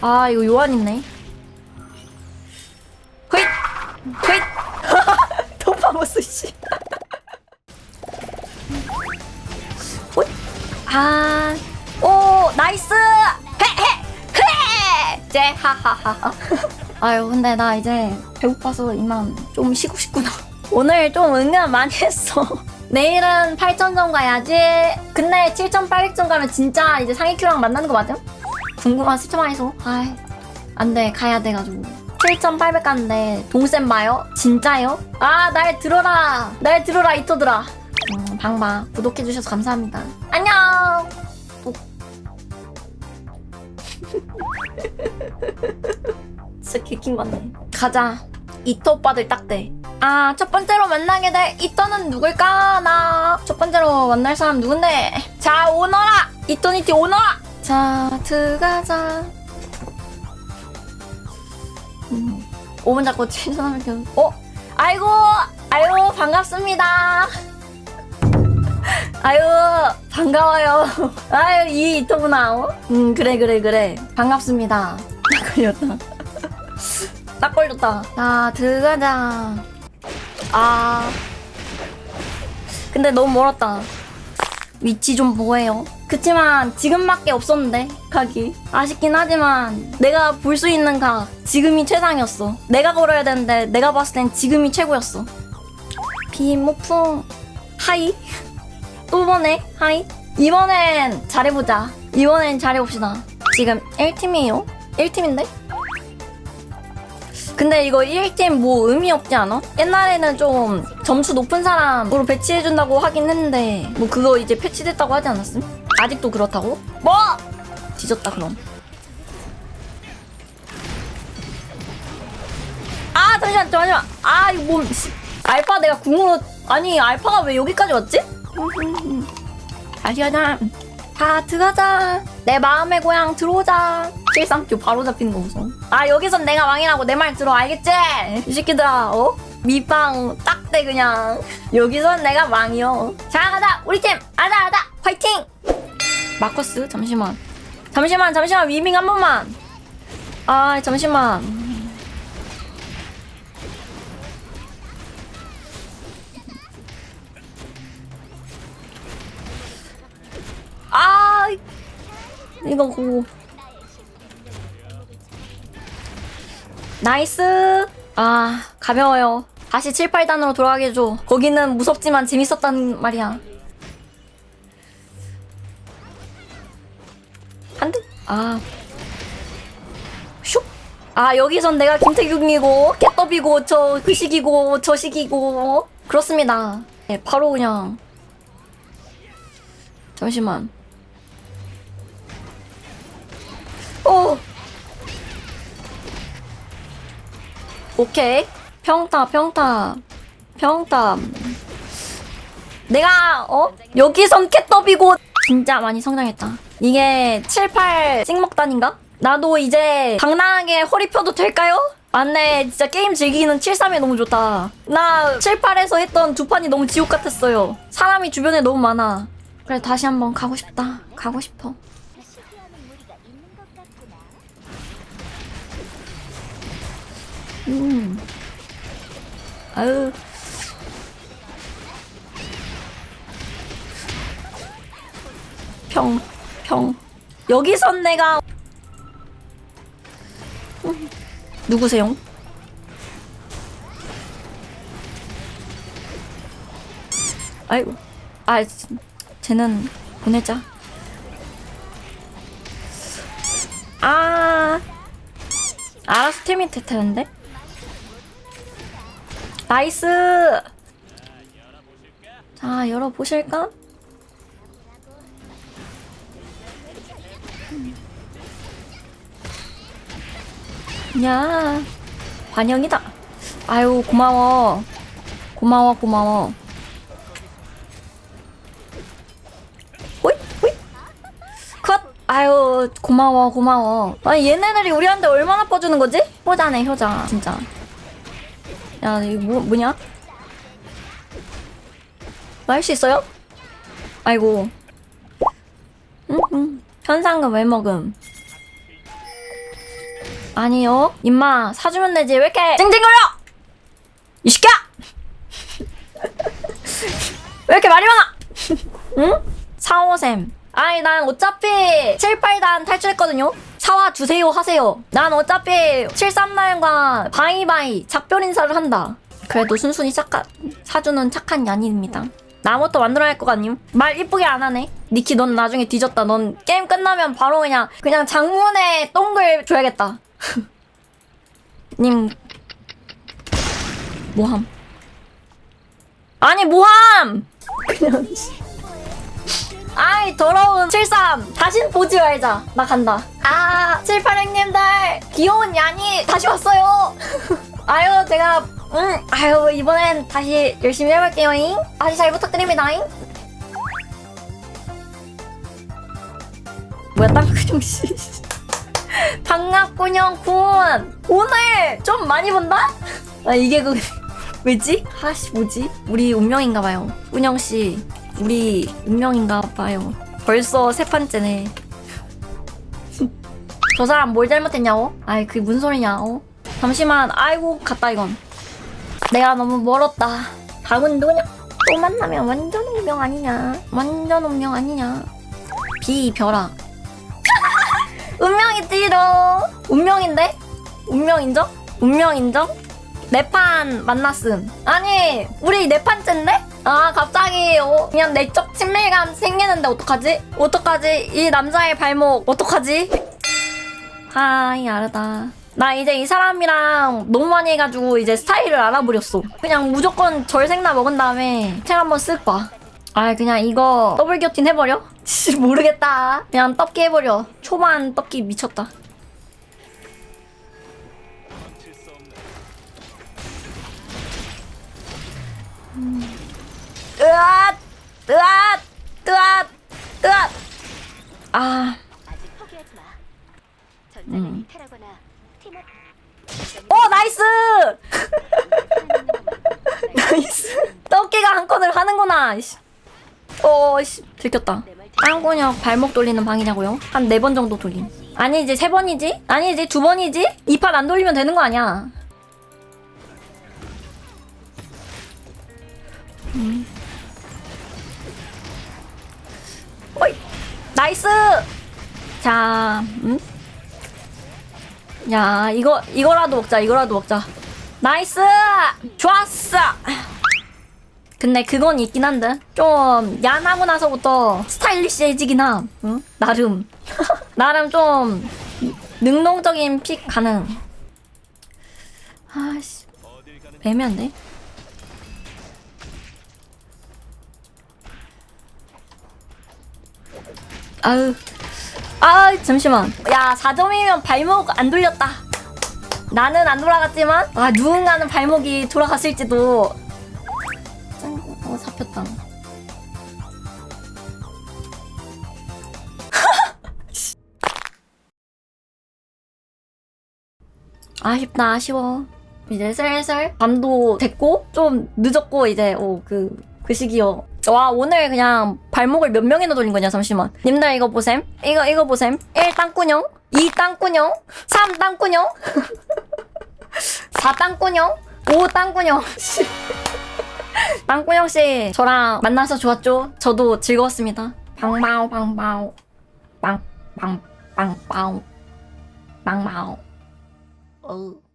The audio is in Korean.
아 이거 요한 있네. 휘잇 도파모스 씨. 휘잇 아오 나이스 헤헤 헤. 제 하하하하. 아유 근데 나 이제 배고파서 이만 좀 쉬고 싶구나. 오늘 좀 은근 많이 했어. 내일은 8,000점 가야지. 근데 7,800점 가면 진짜 이제 상위큐랑 만나는 거 맞음? 궁금한 해서. 아이, 안 돼. 가야 돼가지고. 7,800 갔는데 동쌤 봐요? 진짜요? 아, 날 들어라. 날 들어라, 이토들아. 음, 방바. 구독해주셔서 감사합니다. 안녕! 또. 진짜 개킹 같네. 가자. 이토 오빠들 딱대. 아, 첫 번째로 만나게 될 이토는 누굴까? 나. 첫 번째로 만날 사람 누군데? 자, 오너라! 이토니티 오너라! 자, 들어가자. 음, 5분 잡고 7,300원. 어? 아이고! 아유, 반갑습니다. 아유, 반가워요. 아유, 이 이토구나. 어? 음, 그래, 그래, 그래. 반갑습니다. 딱 걸렸다. 딱 걸렸다. 자, 들어가자. 아. 근데 너무 멀었다. 위치 좀 보호해요. 그치만 지금밖에 없었는데 각이 아쉽긴 하지만 내가 볼 수 있는 각 지금이 최상이었어. 내가 걸어야 되는데 내가 봤을 땐 지금이 최고였어. 비모풍 하이 또 보네 하이 이번엔 잘해보자. 이번엔 잘해봅시다. 지금 1팀이에요? 1팀인데? 근데 이거 1팀 뭐 의미 없지 않아? 옛날에는 좀 점수 높은 사람으로 배치해준다고 하긴 했는데 뭐 그거 이제 패치됐다고 하지 않았음? 아직도 그렇다고? 뭐! 뒤졌다 그럼 아 잠시만 잠시만 아 이거 뭐 씨. 알파 내가 궁으로 아니 알파가 왜 여기까지 왔지? 다시 가자 다 들어가자 내 마음의 고향 들어오자 실상큐 바로 잡히는 거 무서워. 아 여기선 내가 왕이라고 내 말 들어 알겠지? 이 새끼들아 어? 밑방 딱대 그냥. 여기선 내가 왕이요. 자 가자! 우리 팀! 아자 아자! 화이팅! 마커스 잠시만. 잠시만 잠시만 위밍 한 번만. 아 잠시만. 아 이거 고 나이스. 아 가벼워요. 다시 7, 8단으로 돌아가게 해줘. 거기는 무섭지만 재밌었단 말이야. 한 대? 아. 슉. 아 여기선 내가 김태균이고 개떡이고 저 그식이고 저식이고. 그렇습니다. 네, 바로 그냥. 잠시만 오케이. 평타 평타. 평타. 내가 어? 여기선 캣더비고 진짜 많이 성장했다. 이게 7, 8 찍먹단인가? 나도 이제 당당하게 허리 펴도 될까요? 맞네 진짜 게임 즐기기는 7, 3이 너무 좋다. 나 7, 8에서 했던 두 판이 너무 지옥 같았어요. 사람이 주변에 너무 많아. 그래 다시 한번 가고 싶다. 가고 싶어 음. 아유. 평, 평. 여기선 내가. 음. 누구세요? 아이고. 아, 쟤는 보내자. 아. 알아서 팀이 될 텐데? 나이스! 자, 열어보실까? 야, 환영이다. 아유, 고마워. 고마워, 고마워. 아유, 고마워, 고마워. 아니, 얘네들이 우리한테 얼마나 퍼주는 거지? 효자네, 효자. 진짜. 야, 이거 뭐, 뭐냐? 뭐 할 수 있어요? 아이고. 음, 음, 현상금 왜 먹음? 아니요. 임마, 사주면 되지. 왜 이렇게 찡찡거려! 이 새끼야! 왜 이렇게 말이 많아? 응? 사오샘. 아니, 난 어차피 7, 8단 탈출했거든요? 사와 주세요 하세요. 난 어차피 7, 3단과 바이바이 작별 인사를 한다. 그래도 순순히 착한, 사주는 착한 연인입니다. 나부터 만들어야 할 것 같님? 말 이쁘게 안 하네. 니키 넌 나중에 뒤졌다. 넌 게임 끝나면 바로 그냥 그냥 장문에 동글 줘야겠다. 님 모함. 아니 모함. 그냥 아이 더러운 73 다신 보지 말자 나 간다 아 78행님들 귀여운 양이 다시 왔어요. 아유 제가 음 아유 이번엔 다시 열심히 해볼게요잉. 다시 잘 부탁드립니다잉. 뭐야 땅근형 씨. 반갑군요 군 오늘 좀 많이 본다? 아 이게 그 왜지? 하씨 뭐지? 우리 운명인가봐요. 운영씨 우리 운명인가봐요. 벌써 세 판째네 저 사람 뭘 잘못했냐고? 아이 그게 무슨 소리냐 어? 잠시만 아이고 갔다 이건 내가 너무 멀었다 다군 누구냐? 또 만나면 완전 운명 아니냐 완전 운명 아니냐 비벼락 운명이지로 운명인데? 운명 인정? 운명 인정? 네판 만났음 아니 우리 네 판째인데? 아 갑자기 어, 그냥 내적 친밀감 생기는데 어떡하지? 어떡하지? 이 남자의 발목 어떡하지? 하이 아르다. 나 이제 이 사람이랑 너무 많이 해가지고 이제 스타일을 알아버렸어. 그냥 무조건 절생나 먹은 다음에 텔 한번 쓱봐. 아 그냥 이거 더블 교틴 해버려? 모르겠다. 그냥 떡기 해버려. 초반 떡기 미쳤다. 으앗! 으앗! 으앗! 으앗! 아, 아직 포기하지 마. 음. 전장을 이탈하거나 팀원 오 나이스! 나이스. 떡기가 한 건을 하는구나. 오, 씨, 들켰다. 깡군역 발목 돌리는 방이냐고요? 한 네 번 정도 돌림. 아니 이제 세 번이지? 아니 이제 두 번이지? 이 판 안 돌리면 되는 거 아니야? 음. 어이, 나이스. 자, 음? 야, 이거 이거라도 먹자. 이거라도 먹자. 나이스! 좋았어! 근데 그건 있긴 한데 좀 야나고 나서부터 스타일리시해지긴 함 응? 나름 나름 좀 능동적인 픽 가능 아씨 애매한데 아유 아 잠시만. 야 4점이면 발목 안 돌렸다. 나는 안 돌아갔지만 아 누군가는 발목이 돌아갔을지도. 어 잡혔다. 아쉽다 아쉬워. 이제 슬슬 밤도 됐고 좀 늦었고 이제 오그 그그 시기요. 와 오늘 그냥 발목을 몇 명이나 돌린 거냐 잠시만. 님들 이거 보셈. 이거 이거 보셈. 1 땅꾸녕? 2 땅꾸녕? 3 땅꾸녕? 4 땅꾸녕? 5 땅꾸녕? 빵꾸영 씨, 저랑 만나서 좋았죠? 저도 즐거웠습니다. 방마오 방마오. 빵빵빵빵 빵마오. 어.